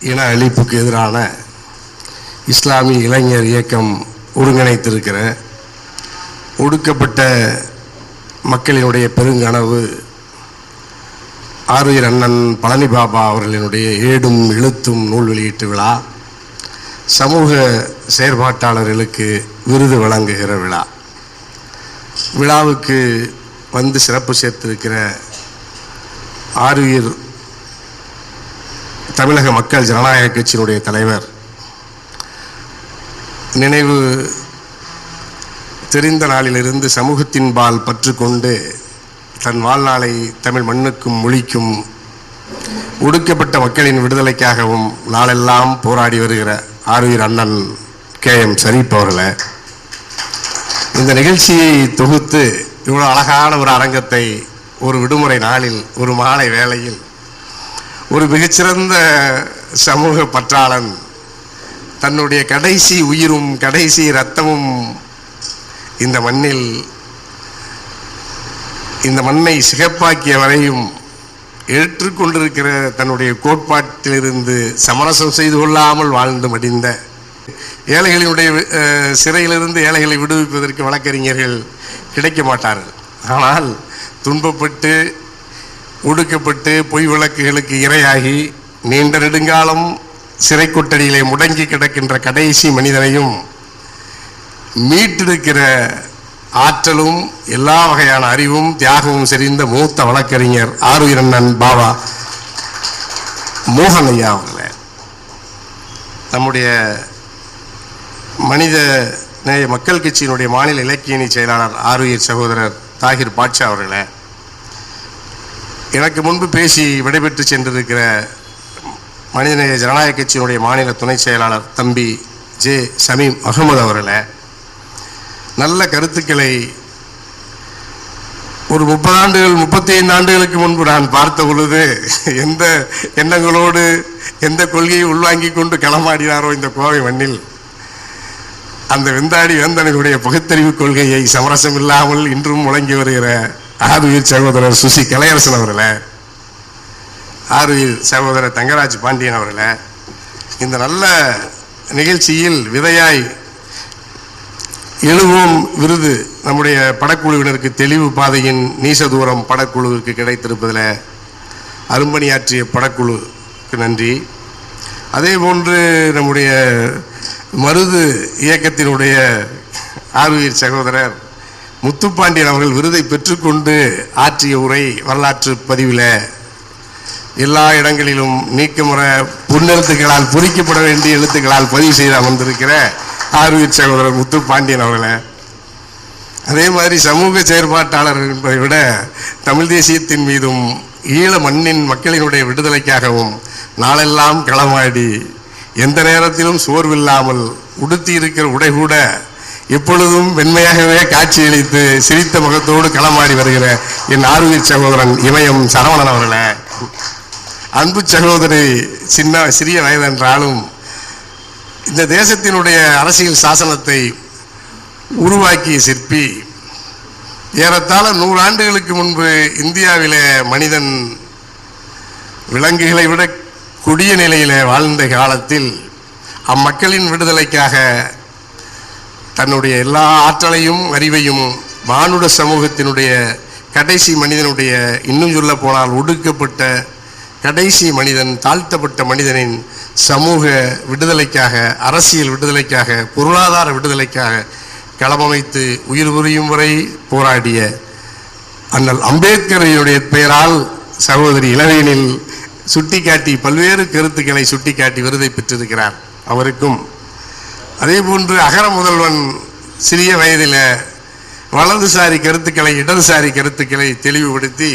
இன அழிப்புக்கு எதிரான இஸ்லாமிய இளைஞர் இயக்கம் ஒருங்கிணைத்திருக்கிற ஒடுக்கப்பட்ட மக்களினுடைய பெருங்கனவு ஆர்வியர் அண்ணன் பழனி பாபா அவர்களினுடைய ஏடும் எழுத்தும் நூல் வெளியீட்டு விழா சமூக செயற்பாட்டாளர்களுக்கு விருது வழங்குகிற விழா. விழாவுக்கு வந்து சிறப்பு சேர்த்திருக்கிற ஆர்வியர் தமிழக மக்கள் ஜனநாயக கட்சியினுடைய தலைவர். நினைவு தெரிந்த நாளிலிருந்து சமூகத்தின்பால் பற்று கொண்டு தன் வாழ்நாளை தமிழ் மண்ணுக்கும் மொழிக்கும் ஒடுக்கப்பட்ட மக்களின் விடுதலைக்காகவும் நாளெல்லாம் போராடி வருகிற ஆர்வீர் அண்ணன் கே எம் சரீப் அவர்களை இந்த நிகழ்ச்சியை தொகுத்து இவ்வளோ அழகான ஒரு அரங்கத்தை ஒரு விடுமுறை நாளில் ஒரு மாலை வேளையில் ஒரு மிகச்சிறந்த சமூக பற்றாளன். தன்னுடைய கடைசி உயிரும் கடைசி இரத்தமும் இந்த மண்ணில் இந்த மண்ணை சிகப்பாக்கிய வரையும் ஏற்றுக்கொண்டிருக்கிற தன்னுடைய கோட்பாட்டிலிருந்து சமரசம் செய்து கொள்ளாமல் வாழ்ந்து மடிந்த ஏழைகளினுடைய சிறையிலிருந்து ஏழைகளை விடுவிப்பதற்கு வழக்கறிஞர்கள் கிடைக்க மாட்டார்கள். ஆனால் துன்பப்பட்டு ஒடுக்கப்பட்டு பொய் விளக்குகளுக்கு இரையாகி நீண்ட நெடுங்காலம் சிறை கொட்டடியிலே முடங்கி கிடக்கின்ற கடைசி மனிதனையும் மீட்டெடுக்கிற ஆற்றலும் எல்லா வகையான அறிவும் தியாகமும் செறிந்த மூத்த வழக்கறிஞர் ஆருயிரண்ணன் பாபா மோகன் ஐயா அவர்களே. நம்முடைய மனித நேய மக்கள் கட்சியினுடைய மாநில இலக்கியணி செயலாளர் ஆருயிர் சகோதரர் தாகிர் பாட்ஷா அவர்களே. எனக்கு முன்பு பேசி விடைபெற்று சென்றிருக்கிற மனிதநேய ஜனநாயக கட்சியினுடைய மாநில துணை செயலாளர் தம்பி ஜே சமீம் அகமது அவர்களை நல்ல கருத்துக்களை ஒரு முப்பது ஆண்டுகள் முப்பத்தி ஐந்து ஆண்டுகளுக்கு முன்பு நான் பார்த்த பொழுது எந்த எண்ணங்களோடு எந்த கொள்கையை உள்வாங்கி கொண்டு களமாடினாரோ இந்த கோவை மண்ணில் அந்த வெந்தாடி வேந்தனுடைய பகுத்தறிவு கொள்கையை சமரசம் இல்லாமல் இன்றும் முழங்கி வருகிற ஆறுயிர் சகோதரர் சுசி கலையரசன் அவர்களே ஆறுயிர் சகோதரர் தங்கராஜ் பாண்டியன் அவர்களே இந்த நல்ல நிகழ்ச்சியில் விதையாய் எழுவோம் விருது நம்முடைய படக்குழுவினருக்கு தெளிவு பாதையின் நீச தூரம் படக்குழுவிற்கு கிடைத்திருப்பதில் அரும்பணியாற்றிய படக்குழுக்கு நன்றி. அதே போன்று நம்முடைய மருது இயக்கத்தினுடைய ஆர்வீர் சகோதரர் முத்துப்பாண்டியன் அவர்கள் விருதை பெற்றுக்கொண்டு ஆற்றிய உரை வரலாற்று பதிவில் எல்லா இடங்களிலும் நீக்கமுற புன்னெழுத்துக்களால் பொறிக்கப்பட வேண்டிய எழுத்துக்களால் பதிவு செய்து அமர்ந்திருக்கிற ஆர்வீர் சகோதரர் முத்துப்பாண்டியன் அவர்களை. அதே மாதிரி சமூக செயற்பாட்டாளர் என்பதை விட தமிழ் தேசியத்தின் மீதும் ஈழ மண்ணின் மக்களினுடைய விடுதலைக்காகவும் நாளெல்லாம் களமாடி எந்த நேரத்திலும் சோர்வில்லாமல் உடுத்தி இருக்கிற உடை கூட எப்பொழுதும் வெண்மையாகவே காட்சியளித்து சிரித்த முகத்தோடு களமாடி வருகிற என் ஆர்வீர் சகோதரன் இமயம் சரவணன் அவர்களே. அன்பு சகோதரி சின்ன சிறிய வயதென்றாலும் இந்த தேசத்தினுடைய அரசியல் சாசனத்தை உருவாக்கிய சிற்பி ஏறத்தாழ நூறு ஆண்டுகளுக்கு முன்பு இந்தியாவிலே மனிதன் விலங்குகளை விட கொடிய நிலையில் வாழ்ந்த காலத்தில் அம்மக்களின் விடுதலைக்காக தன்னுடைய எல்லா ஆற்றலையும் அறிவையும் மானுட சமூகத்தினுடைய கடைசி மனிதனுடைய இன்னும் சொல்ல போனால் ஒடுக்கப்பட்ட கடைசி மனிதன் தாழ்த்தப்பட்ட மனிதனின் சமூக விடுதலைக்காக அரசியல் விடுதலைக்காக பொருளாதார விடுதலைக்காக களமமைத்து உயிர் புரியும் வரை போராடிய அண்ணல் அம்பேத்கரையுடைய பெயரால் சகோதரி இளவேனில் சுட்டிக்காட்டி பல்வேறு கருத்துக்களை சுட்டிக்காட்டி விருதை பெற்றிருக்கிறார். அவருக்கும் அதே போன்று அகர முதல்வன் சிறிய வயதில் வலதுசாரி கருத்துக்களை இடதுசாரி கருத்துக்களை தெளிவுபடுத்தி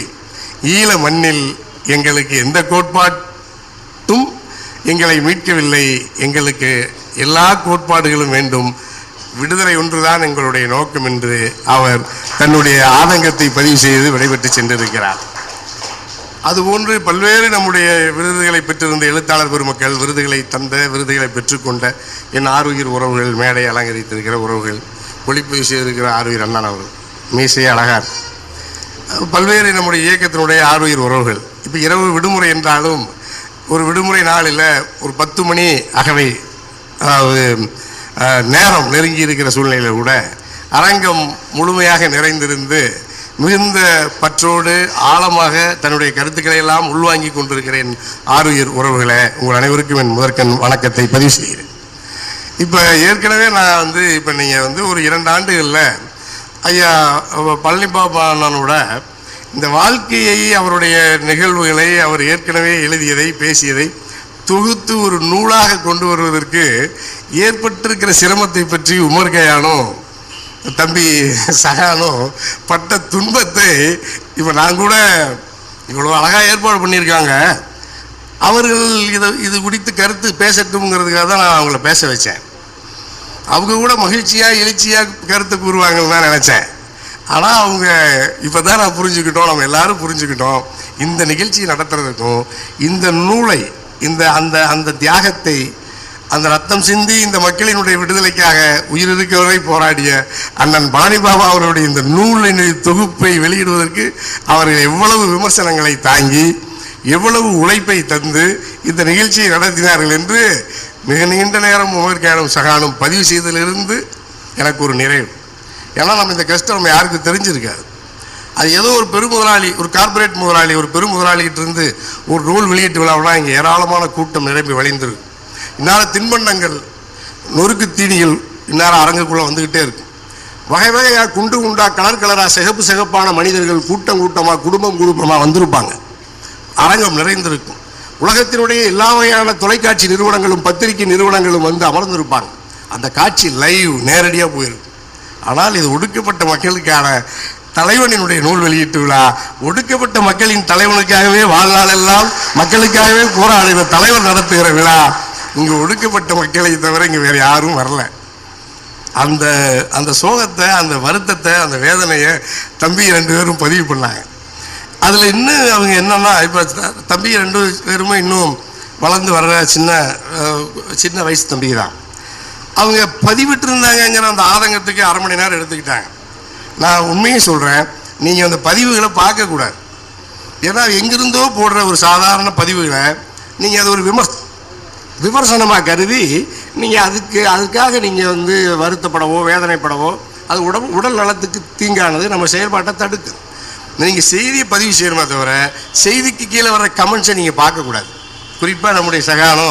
ஈழ மண்ணில் எங்களுக்கு எந்த கோட்பாட்டும் எங்களை மீட்கவில்லை. எங்களுக்கு எல்லா கோட்பாடுகளும் வேண்டும். விடுதலை ஒன்றுதான் எங்களுடைய நோக்கம் என்று அவர் தன்னுடைய ஆதங்கத்தை பதிவு செய்து விடைபெற்று சென்றிருக்கிறார். அதுபோன்று பல்வேறு நம்முடைய விருதுகளை பெற்றிருந்த எழுத்தாளர் பெருமக்கள் விருதுகளை தந்த விருதுகளை பெற்றுக்கொண்ட என் ஆறுயிர் உறவுகள் மேடை அலங்கரித்திருக்கிற உறவுகள் ஒளிப்பதிவு செய்திருக்கிற ஆறுயிர் அண்ணன் அவர்கள் மீசை அழகார். பல்வேறு நம்முடைய இயக்கத்தினுடைய ஆறுயிர் உறவுகள். இப்போ இரவு விடுமுறை என்றாலும் ஒரு விடுமுறை நாளில் ஒரு பத்து மணி அகவை அதாவது நேரம் நெருங்கி இருக்கிற சூழ்நிலையில் கூட அரங்கம் முழுமையாக நிறைந்திருந்து மிகுந்த பற்றோடு ஆழமாக தன்னுடைய கருத்துக்களை எல்லாம் உள்வாங்கி கொண்டிருக்கிறேன் ஆறுயிர் உறவுகளை. உங்கள் அனைவருக்கும் என் முதற்கண் வணக்கத்தை பதிவு செய்கிறேன். இப்போ ஏற்கனவே நான் வந்து இப்போ நீங்கள் வந்து ஒரு இரண்டு ஆண்டுகளில் ஐயா பழனிபாபா இந்த வாழ்க்கையை அவருடைய நிகழ்வுகளை அவர் ஏற்கனவே எழுதியதை பேசியதை தொகுத்து ஒரு நூலாக கொண்டு வருவதற்கு ஏற்பட்டிருக்கிற சிரமத்தை பற்றி உமர்கையானோ தம்பி சகானும் பட்ட துன்பத்தை இப்போ நான் கூட இவ்வளோ அழகாக ஏற்பாடு பண்ணியிருக்காங்க. அவர்கள் இதை இது குறித்து கருத்து பேசட்டும்ங்கிறதுக்காக தான் நான் அவங்கள பேச வச்சேன். அவங்க கூட மகிழ்ச்சியாக எழுச்சியாக கருத்தை கூறுவாங்கன்னு தான் நினச்சேன். ஆனால் அவங்க இப்போ தான் நான் புரிஞ்சுக்கிட்டோம் நம்ம எல்லாரும் புரிஞ்சுக்கிட்டோம். இந்த நிகழ்ச்சி நடத்துறதுக்கும் இந்த நூலை இந்த அந்த அந்த தியாகத்தை அந்த ரத்தம் சிந்தி இந்த மக்களினுடைய விடுதலைக்காக உயிரிழக்க வரை போராடிய அண்ணன் பாணிபாபா அவருடைய இந்த நூலின் தொகுப்பை வெளியிடுவதற்கு அவர்கள் எவ்வளவு விமர்சனங்களை தாங்கி எவ்வளவு உழைப்பை தந்து இந்த நிகழ்ச்சியை நடத்தினார்கள் என்று மிக நீண்ட நேரம் உமர்கானும் சகானும் பதிவு செய்ததிலிருந்து எனக்கு ஒரு நிறைவு. ஏன்னா நம்ம இந்த கஷ்டம் நம்ம யாருக்கும் தெரிஞ்சிருக்காது. அது ஏதோ ஒரு பெருமுதலாளி ஒரு கார்ப்பரேட் முதலாளி ஒரு பெரும் முதலாளிகிட்டிருந்து ஒரு நூல் வெளியீட்டு விழாவுனா இங்கே ஏராளமான கூட்டம் நிரம்பி வழிந்திருக்கு. இந்நேரம் தின்பண்டங்கள் நொறுக்கு தீனிகள் இந்நேரம் அரங்குக்குள்ளே வந்துக்கிட்டே இருக்கு. வகை வகையாக குண்டு குண்டா கலர் கலராக சிகப்பு சிகப்பான மனிதர்கள் கூட்டம் கூட்டமாக குடும்பம் குடும்பமாக வந்திருப்பாங்க. அரங்கம் நிறைந்திருக்கும். உலகத்தினுடைய எல்லா வகையான தொலைக்காட்சி நிறுவனங்களும் பத்திரிகை நிறுவனங்களும் வந்து அமர்ந்திருப்பாங்க. அந்த காட்சி லைவ் நேரடியாக போயிருக்கும் ஆனால் இது ஒடுக்கப்பட்ட மக்களுக்கான தலைவனினுடைய நூல் வெளியீட்டு விழா. ஒடுக்கப்பட்ட மக்களின் தலைவனுக்காகவே வாழ்நாளெல்லாம் மக்களுக்காகவே போராடுகிற தலைவர் நடத்துகிற விழா. இங்கே ஒடுக்கப்பட்ட மக்களை தவிர இங்கே வேறு யாரும் வரல. அந்த அந்த சோகத்தை அந்த வருத்தத்தை அந்த வேதனையை தம்பி ரெண்டு பேரும் பதிவு பண்ணாங்க. அதில் இன்னும் அவங்க என்னென்னா இப்போ தம்பி ரெண்டு பேருமே இன்னும் வளர்ந்து வர்ற சின்ன சின்ன வயசு தம்பி தான். அவங்க பதிவிட்டிருந்தாங்கங்கிற அந்த ஆதங்கத்துக்கு அரை மணி நேரம் எடுத்துக்கிட்டாங்க. நான் உண்மையும் சொல்கிறேன் நீங்கள் அந்த பதிவுகளை பார்க்கக்கூடாது. ஏன்னா எங்கிருந்தோ போடுற ஒரு சாதாரண பதிவுகளை நீங்கள் அது ஒரு விமர்ச விமர்சனமாக கருதி நீங்கள் அதுக்கு அதுக்காக நீங்கள் வந்து வருத்தப்படவோ வேதனைப்படவோ அது உடம்பு உடல் நலத்துக்கு தீங்கானது நம்ம செயல்பாட்டை தடுக்குது நீங்கள் செய்தியை பதிவு செய்யணுமே தவிர செய்திக்கு கீழே வர கமெண்ட்ஸை நீங்கள் பார்க்கக்கூடாது. குறிப்பாக நம்முடைய சகானோ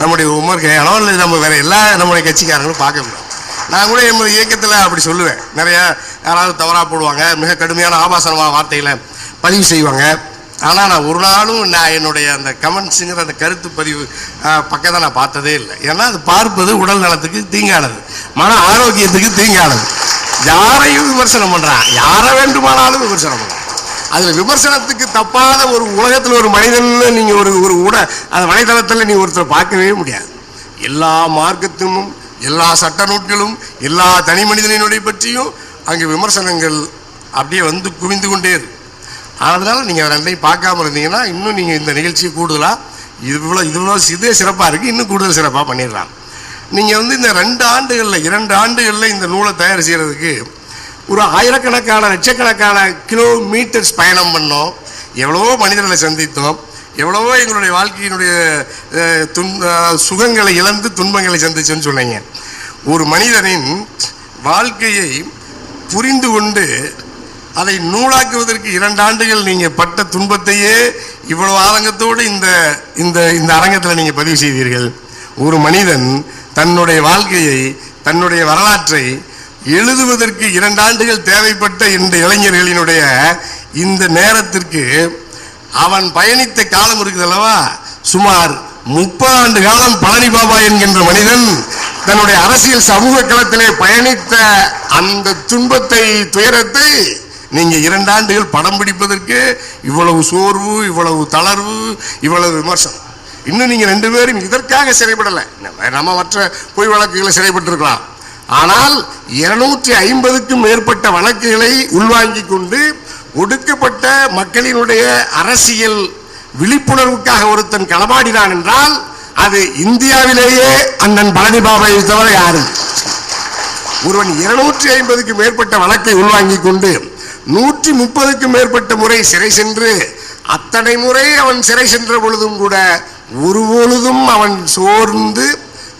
நம்முடைய உமர் கயானோ இல்லை நம்ம வேற எல்லா நம்முடைய கட்சிக்காரங்களும் பார்க்கக்கூடாது. நான் கூட எமது இயக்கத்தில் அப்படி சொல்லுவேன். நிறையா யாராவது தவறாக போடுவாங்க மிக கடுமையான ஆபாசனமான வார்த்தைகளை பதிவு செய்வாங்க. ஆனால் நான் ஒரு நாளும் நான் என்னுடைய அந்த கமெண்ட்ஸுங்கிற அந்த கருத்து பதிவு பக்கத்தை நான் பார்த்ததே இல்லை. ஏன்னா அது பார்ப்பது உடல் நலத்துக்கு தீங்கானது. மன ஆரோக்கியத்துக்கு தீங்கானது. யாரையும் விமர்சனம் பண்ணுறான் யாரை வேண்டுமானாலும் விமர்சனம் பண்ணுறான் அதில் விமர்சனத்துக்கு தப்பாத ஒரு உலகத்தில் ஒரு மனிதனில் நீங்கள் ஒரு ஒரு உட அந்த வலைதளத்தில் நீங்கள் ஒருத்தர் பார்க்கவே முடியாது. எல்லா மார்க்கத்திலும் எல்லா சட்ட நூட்களும் எல்லா தனி மனிதனினுடைய பற்றியும் அங்கே விமர்சனங்கள் அப்படியே வந்து குவிந்து கொண்டே இருக்கு. அதனால நீங்கள் ரெண்டையும் பார்க்காம இருந்தீங்கன்னா இன்னும் நீங்கள் இந்த நிகழ்ச்சியை கூடுதலாக இவ்வளோ இவ்வளோ இதே சிறப்பாக இருக்குது இன்னும் கூடுதல் சிறப்பாக பண்ணிடலாம். நீங்கள் வந்து இந்த ரெண்டு ஆண்டுகளில் இரண்டு ஆண்டுகளில் இந்த நூலை தயார் செய்கிறதுக்கு ஒரு ஆயிரக்கணக்கான லட்சக்கணக்கான கிலோமீட்டர்ஸ் பயணம் பண்ணோம். எவ்வளவோ மனிதர்களை சந்தித்தோம். எவ்வளவோ எங்களுடைய வாழ்க்கையினுடைய துன் சுகங்களை இழந்து துன்பங்களை சந்திச்சுன்னு சொன்னீங்க. ஒரு மனிதனின் வாழ்க்கையை புரிந்து கொண்டு அதை நூலாக்குவதற்கு இரண்டு ஆண்டுகள் நீங்கள் பட்ட துன்பத்தையே இவ்வளவு ஆதங்கத்தோடு இந்த இந்த இந்த அரங்கத்தில் நீங்கள் பதிவு செய்தீர்கள். ஒரு மனிதன் தன்னுடைய வாழ்க்கையை தன்னுடைய வரலாற்றை எழுதுவதற்கு இரண்டு ஆண்டுகள் தேவைப்பட்ட இந்த இளைஞர்களினுடைய இந்த நேரத்திற்கு அவன் பயணித்த காலம் இருக்குது அல்லவா? சுமார் முப்பது ஆண்டு காலம் பழனி பாபா என்கின்ற மனிதன் தன்னுடைய அரசியல் சமூக களத்திலே பயணித்த அந்த துன்பத்தை துயரத்தை நீங்க இரண்டாண்டுகள் படம் பிடிப்பதற்கு இவ்வளவு சோர்வு இவ்வளவு தளர்வு இவ்வளவு விமர்சனம். இன்னும் நீங்க ரெண்டு பேரும் இதற்காக சிறைப்படலை. நம்ம- மற்ற பொய் வழக்குகளை சிறைப்பட்டிருக்கலாம். ஆனால் இருநூற்றி ஐம்பதுக்கும் மேற்பட்ட வழக்குகளை உள்வாங்கிக் கொண்டு ஒடுக்கப்பட்ட மக்களினுடைய அரசியல் விழிப்புணர்வுக்காக ஒருத்தன் களமாடினான் என்றால் அது இந்தியாவிலேயே அண்ணன் பழனி பாபாவை தவிர யாரும் ஒருவன் இருநூற்றி ஐம்பதுக்கு மேற்பட்ட வழக்கை உள்வாங்கிக் கொண்டு நூற்றி முப்பதுக்கும் மேற்பட்ட முறை சிறை சென்று அத்தனை முறை அவன் சிறை சென்ற பொழுதும் கூட ஒருபொழுதும் அவன் சோர்ந்து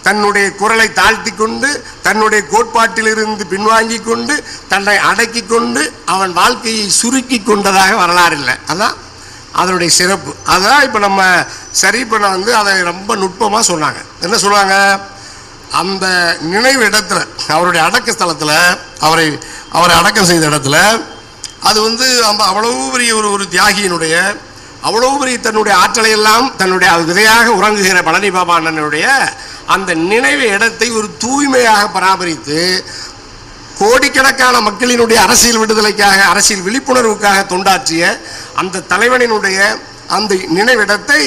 தன்னுடைய குரலை தாழ்த்தி கொண்டு தன்னுடைய கோட்பாட்டிலிருந்து பின்வாங்கி கொண்டு தன்னை அடக்கி கொண்டு அவன் வாழ்க்கையை சுருக்கி கொண்டதாக வரலாறு இல்லை. அதான் அதனுடைய சிறப்பு. அதான் இப்போ நம்ம சரி பண்ண வந்து அதை ரொம்ப நுட்பமாக சொன்னாங்க. என்ன சொல்லுவாங்க அந்த நினைவு இடத்துல அவருடைய அடக்க ஸ்தலத்தில் அவரை அவரை அடக்கம் செய்த இடத்துல அது வந்து அவ்வளவு பெரிய ஒரு ஒரு தியாகியினுடைய அவ்வளவு பெரிய தன்னுடைய ஆற்றலை எல்லாம் தன்னுடைய விதையாக உறங்குகிற பழனி பாபா அண்ணனுடைய அந்த நினைவு இடத்தை ஒரு தூய்மையாக பராமரித்து கோடிக்கணக்கான மக்களினுடைய அரசியல் விடுதலைக்காக அரசியல் விழிப்புணர்வுக்காக தொண்டாற்றிய அந்த தலைவனினுடைய அந்த நினைவிடத்தை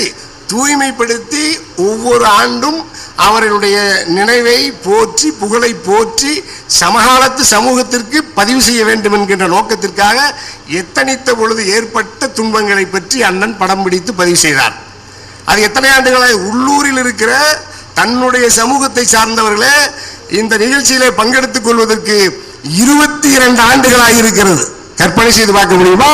தூய்மைப்படுத்தி ஒவ்வொரு ஆண்டும் அவர்களுடைய நினைவை போற்றி புகழை போற்றி சமகாலத்து சமூகத்திற்கு பதிவு செய்ய வேண்டும் என்கின்ற நோக்கத்திற்காக எத்தனித்த பொழுது ஏற்பட்ட துன்பங்களை பற்றி அண்ணன் படம் பிடித்து பதிவு செய்தார். அது எத்தனை ஆண்டுகளாக உள்ளூரில் இருக்கிற தன்னுடைய சமூகத்தை சார்ந்தவர்களே இந்த நிகழ்ச்சியிலே பங்கெடுத்துக் கொள்வதற்கு இருபத்தி இரண்டு ஆண்டுகளாக இருக்கிறது. கற்பனை செய்து பார்க்க முடியுமா?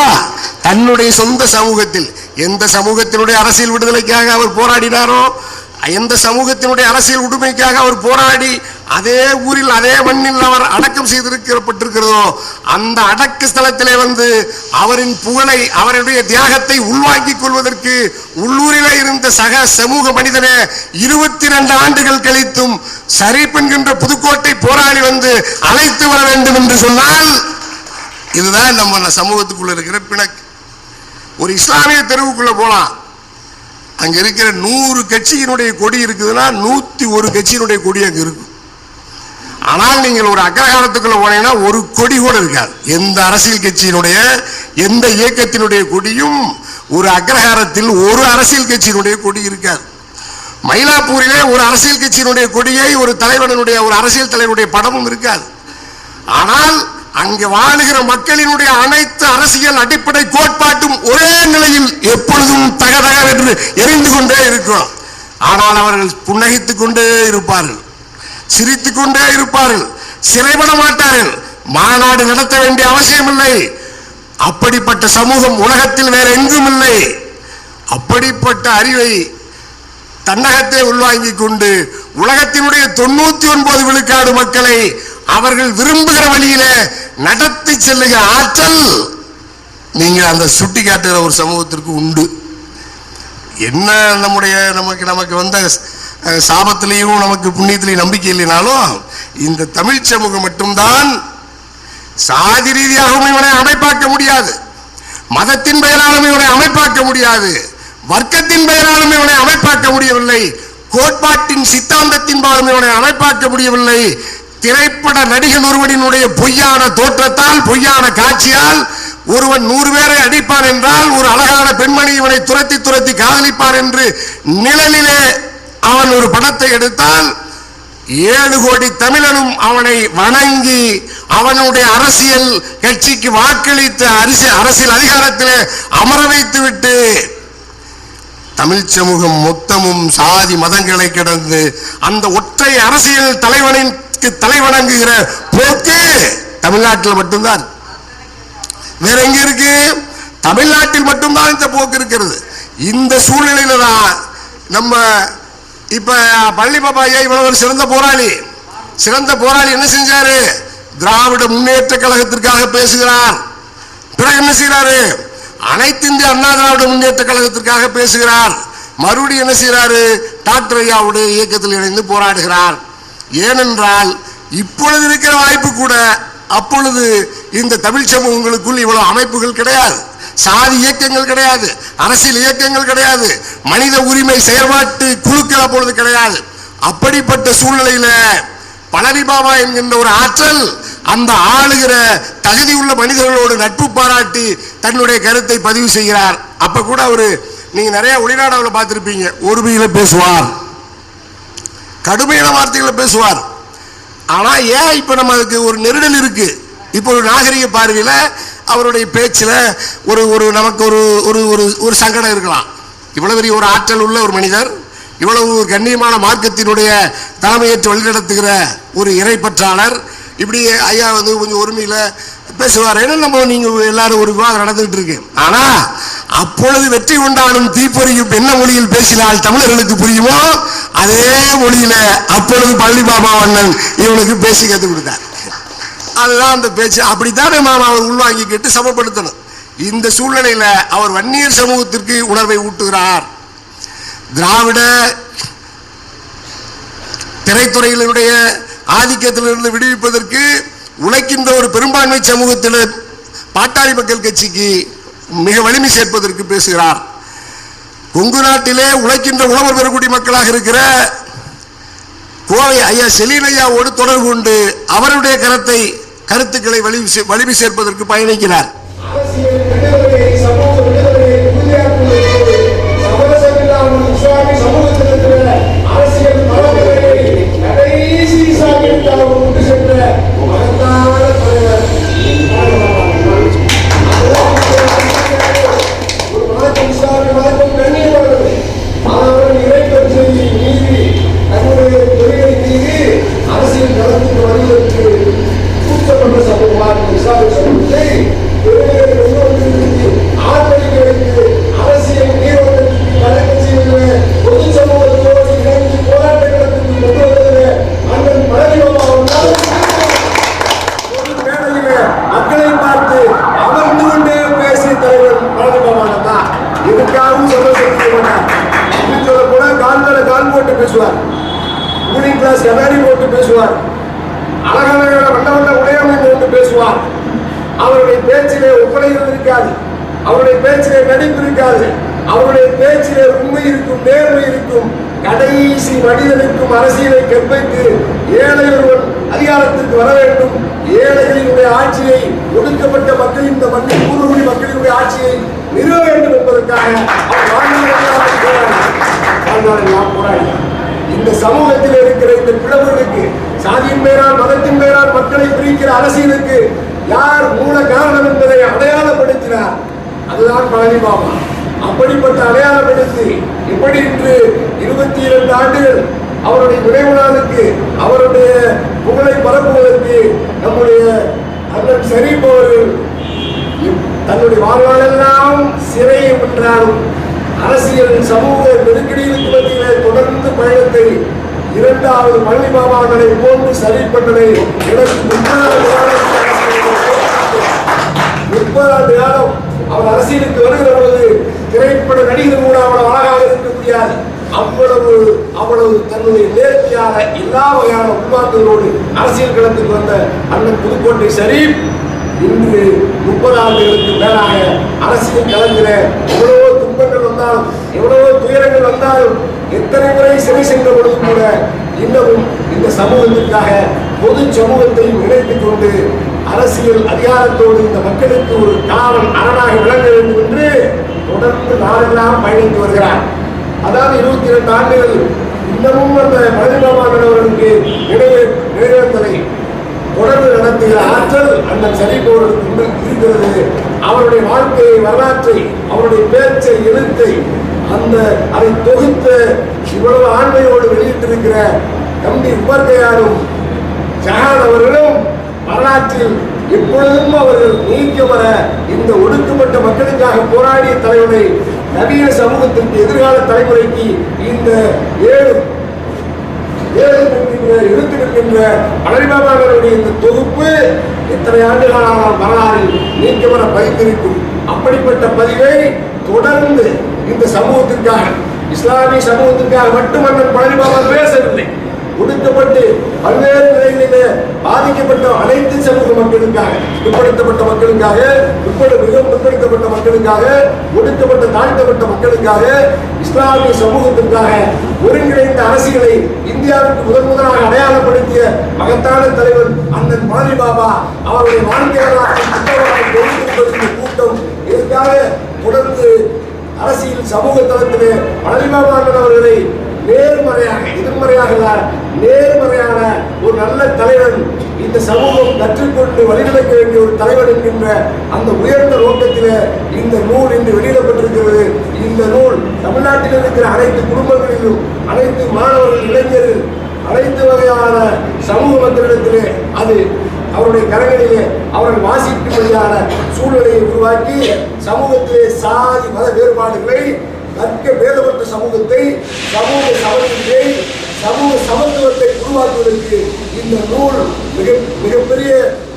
தன்னுடைய சொந்த சமூகத்தில் எந்த சமூகத்தினுடைய அரசியல் விடுதலைக்காக அவர் போராடினாரோ எந்த சமூகத்தினுடைய அரசியல் உடுமைக்காக அவர் போராடி அதே ஊரில் அதே மண்ணில் அவர் அடக்கம் செய்திருக்கப்பட்டிருக்கிறதோ அந்த அடக்க ஸ்தலத்திலே வந்து அவரின் புகழை அவருடைய தியாகத்தை உள்வாங்கிக் கொள்வதற்கு உள்ளூரிலே இருந்த சக சமூக மனிதனே இருபத்தி ரெண்டு ஆண்டுகள் கழித்தும் சரீப் என்கின்ற புதுக்கோட்டை போராளி வந்து அழைத்து வர வேண்டும் என்று சொன்னால் இதுதான் நம்ம சமூகத்துக்குள்ள இருக்கிற பிணக்கு. ஒரு இஸ்லாமிய தெருவுக்குள்ள போலாம். அங்க இருக்கிற நூறு கட்சியினுடைய கொடி இருக்குதுன்னா நூத்தி ஒரு கட்சியினுடைய கொடி அங்க இருக்கும். ஆனால் நீங்கள் ஒரு அக்ரஹாரத்துக்குள்ள போனீங்கன்னா ஒரு கொடி கூட இருக்காது. எந்த அரசியல் கட்சியினுடைய எந்த இயக்கத்தினுடைய கொடியும் ஒரு அக்ரஹாரத்தில் ஒரு அரசியல் கட்சியினுடைய கொடி இருக்காது. மயிலாப்பூரிலே ஒரு அரசியல் கட்சியினுடைய கொடியை ஒரு தலைவனுடைய ஒரு அரசியல் தலைவனுடைய படமும் இருக்காது. ஆனால் அங்கு வாழுகிற மக்களினுடைய அனைத்து அரசியல் அடிப்படை கோட்பாட்டும் ஒரே நிலையில் எப்பொழுதும் தகதக என்று எரிந்து கொண்டே இருக்கும். ஆனால் அவர்கள் புன்னகித்துக் கொண்டே இருப்பார்கள். சிரித்துக் கொண்டே இருப்பார்கள். சிறைபட மாட்டார்கள். மாநாடு நடத்த வேண்டிய அவசியம் இல்லை அப்படிப்பட்ட சமூகம் உலகத்தில் வேற எங்கும் இல்லை. அப்படிப்பட்ட அறிவை தன்னகத்தை உள்வாங்கிக் கொண்டு உலகத்தினுடைய தொண்ணூத்தி ஒன்பது விழுக்காடு மக்களை அவர்கள் விரும்புகிற வழியில நடத்தி செல்லுகிற ஆற்றல் நீங்க அந்த சுட்டி காட்டுகிற ஒரு சமூகத்திற்கு உண்டு. என்ன நம்முடைய நமக்கு நமக்கு வந்த சாபத்திலையும் நமக்கு புண்ணியத்திலையும் நம்பிக்கை இல்லைனாலும் இந்த தமிழ் சமூகம் மட்டும்தான் சாதி ரீதியாகவும் இவனை அமைப்பாக்க முடியாது. மதத்தின் பெயராலும் இவனை அமைப்பாக்க முடியாது. வர்க்கத்தின் பெயராலும் இவனை அமைப்பாக்க முடியவில்லை. கோட்பாட்டின் சித்தாந்தத்தின் பாலும் இவனை அமைப்பாக்க முடியவில்லை. திரைப்பட நடிகன் ஒருவனினுடைய பொய்யான தோற்றத்தால் பொய்யான காட்சியால் ஒருவன் நூறு பேரை அடிப்பான் என்றால் ஒரு அழகான பெண்மணி இவனை துரத்தி துரத்தி காதலிப்பார் என்று நிழலிலே அவன் ஒரு படத்தை எடுத்தால் ஏழு கோடி தமிழனும் அவனை வணங்கி அவனுடைய அரசியல் கட்சிக்கு வாக்களித்து அரசியல் அரசியல் அதிகாரத்தில் அமர வைத்து விட்டு தமிழ் சமூகம் மொத்தமும் சாதி மதங்களை கடந்து அந்த ஒற்றை அரசியல் தலைவனின் தலைவனிற்கு தலைவணங்குகிற போக்கு தமிழ்நாட்டில் மட்டும்தான். வேற எங்க இருக்கு? தமிழ்நாட்டில் மட்டும்தான் இந்த போக்கு இருக்கிறது. இந்த சூழ்நிலையில தான் நம்ம இப்ப பள்ளி பாபா ஐயா இவ்வளவு ஒரு சிறந்த போராளி. சிறந்த போராளி என்ன செஞ்சாரு? திராவிட முன்னேற்ற கழகத்திற்காக பேசுகிறார். பிறகு என்ன செய்யறாரு அனைத்து இந்திய அண்ணா திராவிட முன்னேற்ற கழகத்திற்காக பேசுகிறார். மறுபடியும் என்ன செய்யறாரு டாக்டர் ஐயாவுடைய இயக்கத்தில் இணைந்து போராடுகிறார். ஏனென்றால் இப்பொழுது இருக்கிற வாய்ப்பு கூட அப்பொழுது இந்த தமிழ் சமூகங்களுக்குள் இவ்வளவு அமைப்புகள் கிடையாது. சாதி இயக்கங்கள் கிடையாது அரசியல் இயக்கங்கள் கிடையாது மனித உரிமை செயல்பாட்டு குழுக்கள் அப்பொழுது கிடையாது. அப்படிப்பட்ட சூழ்நிலையில பழனி பாபா என்கின்ற ஒரு ஆற்றல் அந்த ஆளுகிற தகுதி உள்ள மனிதர்களோடு நட்பு பாராட்டி தன்னுடைய கருத்தை பதிவு செய்கிறார். அப்ப கூட அவரு நீங்க நிறைய வெளிநாடாவில் பார்த்திருப்பீங்க ஒருமையில பேசுவார். கடுமையான வார்த்தைகளை பேசுவார். ஆனா ஏன் இப்ப நம்ம அதுக்கு ஒரு நெருடல் இருக்கு? இப்போ ஒரு நாகரிக பார்வையில அவருடைய பேச்சுல ஒரு ஒரு நமக்கு ஒரு ஒரு ஒரு ஒரு சங்கடம் இருக்கலாம். இவ்வளவு பெரிய ஒரு ஆற்றல் உள்ள ஒரு மனிதர் இவ்வளவு கண்ணியமான மார்க்கத்தினுடைய தலைமையேற்று வழிநடத்துகிற ஒரு இறைப்பற்றாளர் இப்படி ஐயா வந்து கொஞ்சம் ஒருமையில பேசுவார். ஏன்னா நம்ம நீங்க எல்லாரும் ஒரு விவாதம் நடந்துகிட்டு இருக்கு. ஆனா அப்பொழுது வெற்றி கொண்டாடும் தீப்பொறியும் என்ன மொழியில் பேசினால் தமிழர்களுக்கு புரியுமோ? அதே மொழியில அப்பொழுது பள்ளி பாபா அண்ணன் இவனுக்கு பேசி கற்றுக் கொடுத்தார். அதுதான் அந்த பேச்சு. அப்படித்தானே நாம் அவர் உள்வாங்கிக்கிட்டு சமப்படுத்தணும். இந்த சூழ்நிலையில அவர் வன்னியர் சமூகத்திற்கு உணர்வை ஊட்டுகிறார். திராவிட திரைத்துறையினுடைய ஆதிக்கத்திலிருந்து விடுவிப்பதற்கு உழைக்கின்ற ஒரு பெரும்பான்மை சமூகத்தினர் பாட்டாளி மக்கள் கட்சிக்கு மிக வலிமை சேர்ப்பதற்கு பேசுகிறார். கொங்கு நாட்டிலே உழைக்கின்ற உழவர் பெருங்குடி மக்களாக இருக்கிற கோவை ஐயா செலீனையாவோடு தொடர்பு கொண்டு அவருடைய கருத்தை கருத்துக்களை வலிமை வலிமை சேர்ப்பதற்கு பயணிக்கிறார். அரசியல் விடுதலை சமூக விடுதலை அரசியலை கற்பித்து ஏழை ஒருவன் அதிகாரத்திற்கு வர வேண்டும். ஏழைகளினுடைய ஆட்சியை ஒடுக்கப்பட்ட மக்களின் இந்த மண்ணில் பூர்வகுடி மக்களினுடைய ஆட்சியை நிறுவ வேண்டும் என்பதற்காக இந்த சமூகத்தில் இருக்கிற இந்த பிளவுகளுக்கு சாதியின் பெயரால் மதத்தின் பெயரால் மக்களை பிரிக்கிற அரசியலுக்கு யார் மூல காரணம் என்பதை அடையாளப்படுத்தினார். அதுதான் பழனி பாபா அப்படிப்பட்ட அடையாளப்படுத்தி எப்படி இன்று இருபத்தி இரண்டு ஆண்டுகள் அவருடைய நினைவுநாளுக்கு அவருடைய புகழை பரப்புவதற்கு நம்முடைய அண்ணன் ஷரீப் அவர்கள் தன்னுடைய வாழ்நாளெல்லாம் சிறையை வென்றாலும் அரசியல் சமூக நெருக்கடிகளுக்கு மத்தியில் தொடர்ந்து பயணத்தை இரண்டாவது பழனி மாமாக்களை போன்று சரிப்பட்டதை எனக்கு முப்பதாண்டு காலம் முப்பதாண்டு காலம் அவர் அரசியலுக்கு வருகிற பொழுது திரைப்பட நடிகர் கூட அவ்வளவு அழகாக இருக்க முடியாது அவ்வளவு அவ்வளவு தன்னுடைய நேர்த்தியான எல்லா வகையான உள்வாக்குகளோடு அரசியல் களத்துக்கு வந்த அண்ணன் புதுக்கோட்டை ஷரீப் இன்று முப்பது ஆண்டுகளுக்கு மேலாக அரசியல் களத்தில் எவ்வளவோ துன்பங்கள் வந்தாலும் எவ்வளவோ துயரங்கள் வந்தாலும் எத்தனை முறை சிறை சென்ற பொழுது கூட இன்னமும் இந்த சமூகத்திற்காக பொது சமூகத்தையும் இணைத்துக் கொண்டு அரசியல் அதிகாரத்தோடு இந்த மக்களுக்கு ஒரு காவல் அரணாக விளங்க வேண்டும் என்று தொடர்ந்து நாளெல்லாம் பயணித்து வருகிறார். அதாவது இருபத்தி இரண்டு ஆண்டுகள் இன்னமும் அந்த பழனிபாபாவின் அவர்களுக்கு நினைவு நிறைவேற்றலை தொடர்ந்து நடத்துகிற ஆற்றல் அண்ணன் சரிபோருக்கு உண்டு இருக்கிறது. அவருடைய வாழ்க்கையை வரலாற்றை அவருடைய பேச்சை எழுத்தை அந்த அதை தொகுத்து இவ்வளவு ஆண்மையோடு வெளியிட்டிருக்கிற தம்பி உபர்கையாரும் ஜஹான் அவர்களும் வரலாற்றில் எப்பொழுதும் அவர்கள் நீக்க வர இந்த ஒடுக்கப்பட்ட மக்களுக்காக போராடிய தலைவரை நவீன சமூகத்திற்கு எதிர்கால தலைமுறைக்கு இந்த ஏழு ஏழு நிற்கின்ற எழுத்து நிற்கின்ற பழனிபாபாவுடைய இந்த தொகுப்பு எத்தனை ஆண்டுகளான வரலாறில் நீக்க வர பதித்திருக்கும்? அப்படிப்பட்ட பதிவை தொடர்ந்து இந்த சமூகத்திற்காக இஸ்லாமிய சமூகத்திற்காக மட்டும் அண்ணன் பழனிபாபா பேசவில்லை. ஒடுக்கப்பட்டு பல்வேறு நிலைகளிலே பாதிக்கப்பட்ட அனைத்து சமூக மக்களுக்காக பிற்படுத்தப்பட்ட மக்களுக்காக மிகவும் பிற்படுத்தப்பட்ட மக்களுக்காக ஒடுக்கப்பட்ட தாழ்த்தப்பட்ட மக்களுக்காக இஸ்லாமிய சமூகத்திற்காக ஒருங்கிணைந்த அரசியலை இந்தியாவுக்கு முதன் முதலாக அடையாளப்படுத்திய மகத்தான தலைவர் அண்ணன் பழனி பாபா அவருடைய வாழ்க்கை கூட்டம் இதற்காக தொடர்ந்து அரசியல் சமூக தளத்திலே பழனிபாபா அண்ணன் அவர்களை நேர்மறையாக எதிர்மறையாக நேர்மறையான ஒரு நல்ல தலைவன் இந்த சமூகம் கற்றுக்கொண்டு வழிநடக்க வேண்டிய ஒரு தலைவன் என்கின்ற அந்த உயர்ந்த நோக்கத்தில் இந்த நூல் இன்று வெளியிடப்பட்டிருக்கிறது. இந்த நூல் தமிழ்நாட்டில் இருக்கிற அனைத்து குடும்பங்களிலும் அனைத்து மாணவர்கள் இளைஞர்கள் அனைத்து வகையான சமூக மக்களிடத்திலே அது அவருடைய கரங்களிலே அவர்கள் வாசிக்கும்படியான சூழ்நிலையை உருவாக்கி சமூகத்திலே சாதி மத வேறுபாடுகளை கற்க வேதப்பட்ட சமூகத்தை சமூக சமத்துவத்தை சமூக சமத்துவத்தை உருவாக்குவதற்கு இந்த நூல் மிக மிகப்பெரிய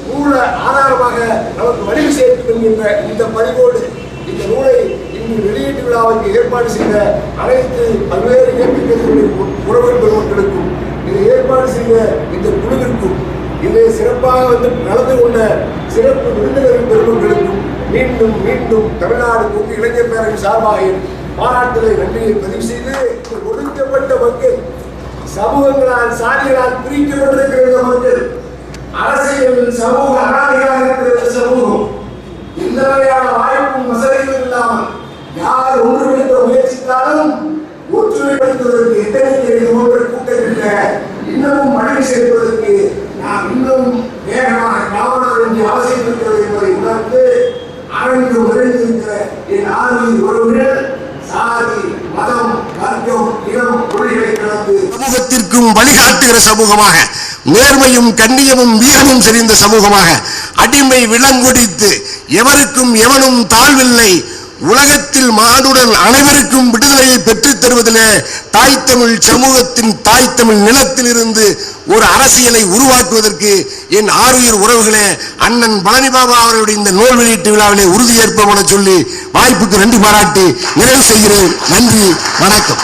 நூல ஆதாரமாக நமக்கு வலிமை சேர்க்கும் என்கின்ற இந்த பதிவோடு இந்த நூலை இன்று வெளியீட்டு விழாவுக்கு ஏற்பாடு செய்த அனைத்து பல்வேறு இயக்கங்களுடைய உறவு பெருமக்களுக்கும் இதை ஏற்பாடு செய்த இந்த குழுவிற்கும் இதை சிறப்பாக வந்து நடந்து கொண்ட சிறப்பு விருந்தினரின் பெருமக்களுக்கும் மீண்டும் மீண்டும் தமிழ்நாடு கூட்டு இளைஞர் பேரவை சார்பாக மாநாட்டிலே பாராட்டுதலை பதிவு செய்து ஒடுக்கப்பட்ட மக்கள் சமூகங்களால் சாதிகளால் பிரிக்கப்பட்டிருக்கிற மக்கள் அரசியல் சமூக அனாதையாக இருக்கிற சமூகம். எந்த வகையான வாய்ப்பும் வசதியும் இல்லாமல் யார் ஒன்றுபடுத்த முயற்சித்தாலும் ஒற்றுமைப்படுத்துவதற்கு எத்தனை ஒன்று கூட்டத்தில் இன்னமும் மனைவி சேர்ப்பதற்கு நாம் இன்னும் வேகமாக காவலர் வேண்டிய அவசியம் இருக்கிறது என்பதை உணர்ந்து அரங்கு உறைந்திருக்கிற என் ஆர்வம் உறவுகள் சாதி மதம் வர்க்கம் இனம் மொழிகளை கடந்து சமூகத்திற்கும் வழிகாட்டுகிற சமூகமாக நேர்மையும் கண்ணியமும் வீரமும் செறிந்த சமூகமாக அடிமை விலங்கொடித்து எவருக்கும் எவனும் தாழ்வில்லை. உலகத்தில் மானுடன் அனைவருக்கும் விடுதலையை பெற்றுத் தருவதிலே தாய் தமிழ் சமூகத்தின் தாய் தமிழ் நிலத்திலிருந்து ஒரு அரசியலை உருவாக்குவதற்கு என் ஆறுயிர் உறவுகளே அண்ணன் பழனி பாபா அவர்களுடைய இந்த நூல் வெளியீட்டு விழாவிலே உறுதியேற்போம் என சொல்லி வாய்ப்புக்கு நன்றி பாராட்டி நிறைவு செய்கிறேன். நன்றி வணக்கம்.